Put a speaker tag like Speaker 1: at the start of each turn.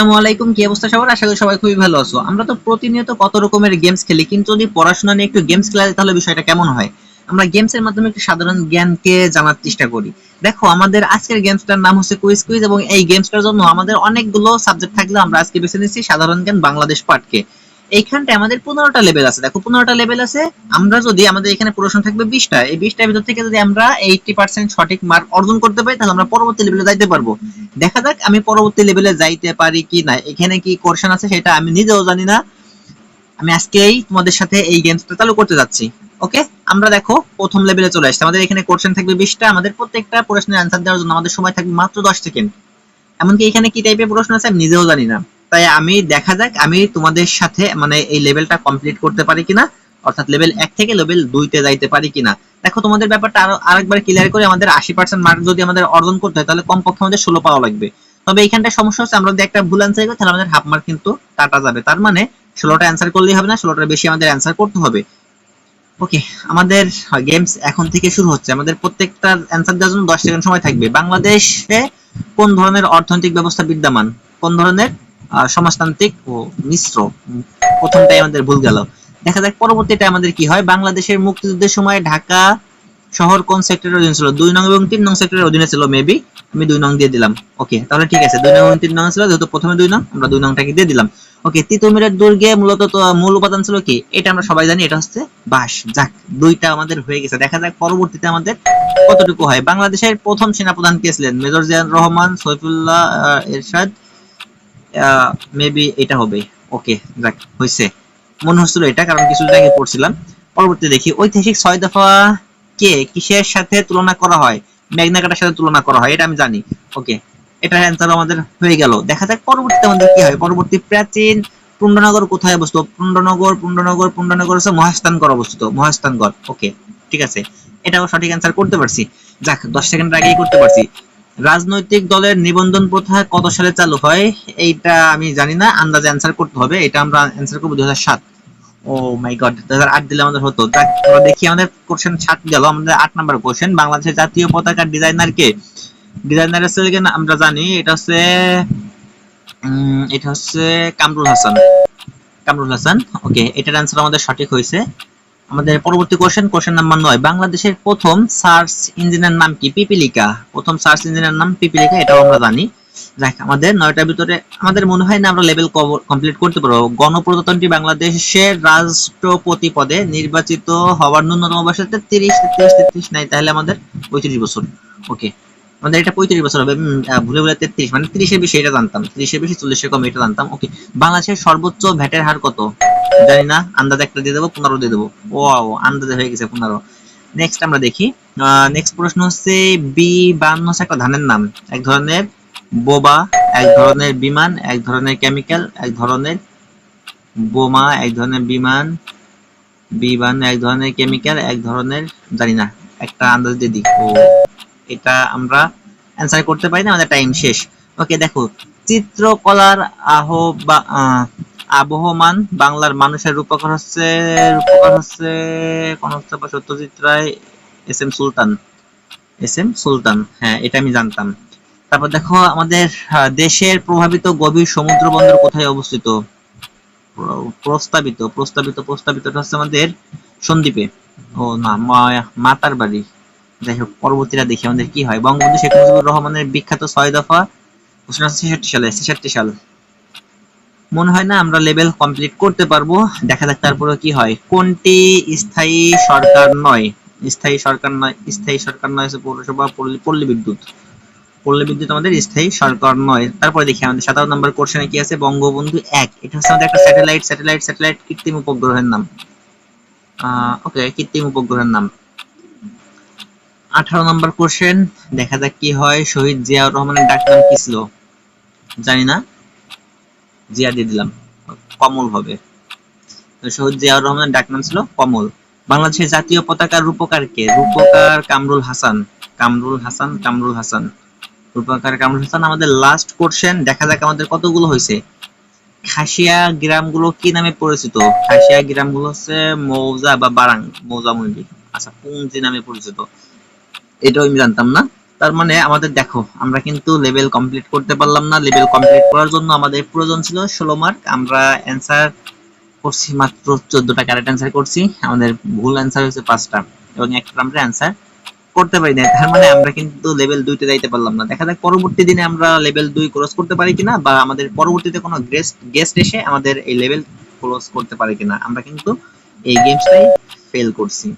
Speaker 1: আসসালামু আলাইকুম। কি অবস্থা সবার? আশা করি সবাই খুবই ভালো আছো। আমরা তো প্রতিনিয়ত কত রকমের গেমস খেলি, কিন্তু যদি পড়াশোনা নিয়ে একটু গেমস খেলা তাহলে বিষয়টা কেমন হয়? আমরা গেমস এর মাধ্যমে একটু সাধারণ জ্ঞানকে জানার চেষ্টা করি। দেখো, আমাদের আজকের গেমসটার নাম হচ্ছে কুইজ কুইজ এবং এই গেমসটার জন্য আমাদের অনেকগুলো সাবজেক্ট থাকলে আমরা আজকে বেছে নিচ্ছি সাধারণ জ্ঞান বাংলাদেশ পাঠকে এইখানটায় আমাদের পনেরোটা লেভেল আছে। দেখো, পনেরোটা লেভেল আছে। আমরা যদি আমাদের এখানে প্রশ্ন থাকবে বিশটা, এই বিশটার ভিতর থেকে যদি আমরা এইটি পার্সেন্ট সঠিক মার্ক অর্জন করতে পারি, তাহলে আমরা পরবর্তী লেভেলে যাইতে পারব। দেখা যাক আমি পরবর্তী লেভেলে যাইতে পারি কি না এখানে কি কোশ্চেন আছে সেটা আমি নিজেও জানি না। আমি আজকেই তোমাদের সাথে এই গেমসটা চালু করতে যাচ্ছি। ওকে আমরা দেখো, প্রথম লেভেলে চলে আসছি। আমাদের এখানে কোশ্চেন থাকবে বিশটা। আমাদের প্রত্যেকটা প্রশ্নের অ্যান্সার দেওয়ার জন্য আমাদের সময় থাকবে মাত্র দশ সেকেন্ড এমনকি এখানে কি টাইপের প্রশ্ন আছে আমি নিজেও জানি না। তাই আমি দেখা যাক আমি তোমাদের সাথে মানে এই লেভেলটা কমপ্লিট করতে পারি কিনা। অর্থাৎ লেভেল এক থেকে লেভেল দুইতে যাইতে পারি কিনা। দেখো, তোমাদের ব্যাপারটা আরও আরেকবার ক্লিয়ার করে আমাদের আশি পার্সেন্ট মার্ক যদি আমাদের অর্জন করতে হয়, তাহলে কমপক্ষে আমাদের ষোলো পাওয়া লাগবে। তবে এইখানটা সমস্যা হচ্ছে, আমরা যদি একটা ভুল অ্যান্সার করি, তাহলে আমাদের হাফ মার্ক কিন্তু কাটা যাবে। তার মানে ষোলোটা অ্যান্সার করলেই হবে না, ষোলোটার বেশি আমাদের অ্যান্সার করতে হবে। ওকে আমাদের গেমস এখন থেকে শুরু হচ্ছে। আমাদের প্রত্যেকটা অ্যান্সার দেওয়ার জন্য দশ সেকেন্ড সময় থাকবে। বাংলাদেশে কোন ধরনের অর্থনৈতিক ব্যবস্থা বিদ্যমান? কোন ধরনের? সমাজতান্ত্রিক ও মিশ্র। প্রথমটাই আমাদের ভুল গেল। দেখা যাক পরবর্তীতে আমাদের কি হয়। বাংলাদেশের মুক্তিযুদ্ধের সময় ঢাকা শহর কোন সেক্টরের অধীনে ছিল? দুই নং এবং তিন নং সেক্টরের অধীনে ছিল মেবি আমি দুই নং দিয়ে দিলাম। ওকে তাহলে ঠিক আছে। দুই নং এবং তিন নং ছিল, যেহেতু প্রথমে দুই নং, আমরা দুই নংটাকে দিয়ে দিলাম। ওকে তিতুমিরের দুর্গে মূলত মূল উপাদান ছিল কি? এটা আমরা সবাই জানি, এটা হচ্ছে বাঁশ। যাক, দুইটা আমাদের হয়ে গেছে। দেখা যাক পরবর্তীতে আমাদের কতটুকু হয়। বাংলাদেশের প্রথম সেনাপ্রধান কে ছিলেন? মেজর জিয়াউর রহমান, সৈফুল্লাহ এরশাদ মেবি এটা হবে। ওকে যাক হয়েছে মনে হচ্ছিল এটা, কারণ কিছুদিন আগে পড়ছিলাম। পরবর্তী দেখি, ঐতিহাসিক ছয় দফা কে কিসের সাথে তুলনা করা হয়? মেঘনা কাটার সাথে তুলনা করা হয়, এটা আমি জানি। ওকে এটার অ্যান্সার আমাদের হয়ে গেল। দেখা যাক পরবর্তীতে আমাদের কি হয়। পরবর্তী প্রাচীন পুণ্ডনগর কোথায় অবস্থিত? পুণ্ডনগর পুণ্ডনগর পুণ্ডনগর হচ্ছে মহাস্থানগড় অবস্থিত, মহাস্থানগড়। ওকে, ঠিক আছে। এটাও সঠিক অ্যান্সার করতে পারছি। যাক, দশ সেকেন্ড আগেই করতে পারছি। রাজনৈতিক দলের নিবন্ধন প্রথা কত সালে চালু হয়, এইটা আমি জানি না। আন্দাজে অ্যান্সার করতে হবে। এটা আমরা অ্যান্সার করব দুই ও মাই গড দুই হাজার আট দিলে আমাদের হতো। আমরা দেখি আমাদের কোশ্চেন সাত গেল। আমাদের আট নাম্বার কোশ্চেন বাংলাদেশের জাতীয় পতাকার ডিজাইনার কে? ডিজাইনার হচ্ছে আমরা জানি, এটা হচ্ছে এটা হচ্ছে কামরুল হাসান। কামরুল হাসান ওকে এটার অ্যান্সার আমাদের সঠিক হয়েছে। আমাদের পরবর্তী কোশ্চেন কোশ্চেন নাম্বার নয়। বাংলাদেশের প্রথম সার্চ ইঞ্জিনের নাম কি? পিপিলিকা। প্রথম সার্চ ইঞ্জিনের নাম পিপিলিকা, এটাও আমরা জানি। আমাদের নয়টার ভিতরে আমাদের মনে হয় না আমরা লেভেল কমপ্লিট করতে পারব। গণপ্রজাতন্ত্রী বাংলাদেশের রাষ্ট্রপতি পদে নির্বাচিত হওয়ার ন্যূনতম বয়স তেত্রিশ তেত্রিশ তেত্রিশ নাই, তাহলে আমাদের পঁয়ত্রিশ বছর। ওকে আমাদের এটা পঁয়ত্রিশ বছর হবে। ভুলে ভুলে তেত্রিশ মানে ত্রিশের বেশি এটা জানতাম। ত্রিশের বেশি, চল্লিশের কম এটা জানতাম। ওকে বাংলাদেশের সর্বোচ্চ ভ্যাটের হার কত? জানি না আন্দাজ একটা দিয়ে দেবো পনেরো দিয়ে দেবো। ও আন্দাজে হয়ে গেছে পনেরো। নেক্সট আমরা দেখি। নেক্সট প্রশ্ন হচ্ছে বি বান্ন হচ্ছে একটা ধানের নাম। এক ধরনের বোবা এক ধরনের বিমান এক ধরনের কেমিক্যাল এক ধরনের বোমা এক ধরনের বিমান বিমান এক ধরনের কেমিক্যাল এক ধরনের জানি না একটা আন্দাজ দিয়ে দিই। এটা আমরা অ্যান্সার করতে পারি না আমাদের টাইম শেষ। ওকে দেখো চিত্রকলার আহ, আবহমান, বাংলার মানুষের রূপকার হচ্ছে রূপকার হচ্ছে কোন হচ্ছে Satyajit Ray, S M Sultan. S M Sultan হ্যাঁ এটা আমি জানতাম। তারপর দেখো আমাদের দেশের প্রভাবিত গভীর সমুদ্র বন্দর কোথায় অবস্থিত? প্র- প্রস্তাবিত প্রস্তাবিত প্রস্তাবিতটা হচ্ছে আমাদের সন্দ্বীপে। ও না মাতার বাড়ি। যাই হোক, পরবর্তীটা দেখি আমাদের কি হয়। বঙ্গবন্ধু শেখ মুজিবুর রহমানের বিখ্যাত ছয় দফা, উনিশশো ছেষট্টি সালে, ছেষট্টি সাল। মনে হয় না আমরা লেভেল কমপ্লিট করতে পারব। দেখা যাক তারপরে কি হয়। কোনটি স্থায়ী সরকার নয়? স্থায়ী সরকার নয়, স্থায়ী সরকার নয় পৌরসভা, পল্লী- বিদ্যুৎ। পল্লী বিদ্যুৎ আমাদের স্থায়ী সরকার নয়। তারপরে দেখি আমাদের সাতান্ন নম্বর কোশ্চেনে কি আছে? বঙ্গবন্ধু এক। এটা হচ্ছে আমাদের একটা স্যাটেলাইট স্যাটেলাইট স্যাটেলাইট কৃত্রিম উপগ্রহের নাম। ওকে কৃত্রিম উপগ্রহের নাম। আঠারো নম্বর কোশ্চেন দেখা যাক কি হয়। শহীদ জিয়াউর রহমানের ডাক নাম কি ছিল? জানি না। জিয়া দিয়ে দিলাম। কমল হবে। শহীদ জিয়াউর রহমানের ডাক নাম ছিল কমল। বাংলাদেশের জাতীয় পতাকার রূপকার কে? রূপকার কামরুল হাসান। কামরুল হাসান কামরুল হাসান। রূপকার কামরুল হাসান আমাদের লাস্ট কোশ্চেন দেখা যাক আমাদের কতগুলো হয়েছে। খাসিয়া গ্রামগুলো কি নামে পরিচিত? খাসিয়া গ্রামগুলো হচ্ছে মৌজা বা বারাং, মৌজা মন্ডি আচ্ছা পুঞ্জি নামে পরিচিত। এটাও আমি জানতাম না। তার মানে আমাদের দেখো, আমরা কিন্তু লেভেল কমপ্লিট করতে পারলাম না। লেভেল কমপ্লিট করার জন্য আমাদের প্রয়োজন ছিল ষোলো মার্ক আমরা অ্যান্সার করছি মাত্র চোদ্দটা কারেক্ট অ্যান্সার করছি। আমাদের ভুল অ্যান্সার হয়েছে পাঁচটা। এবং একটা আমরা অ্যান্সার করতে পারি না তার মানে আমরা কিন্তু লেভেল দুইতে যাইতে পারলাম না। দেখা যাক পরবর্তী দিনে আমরা লেভেল দুই ক্রস করতে পারি কিনা বা আমাদের পরবর্তীতে কোনো গেস্ট গেস্ট এসে আমাদের এই লেভেল ক্রস করতে পারে কিনা। আমরা কিন্তু এই গেমসটাই ফেল করছি।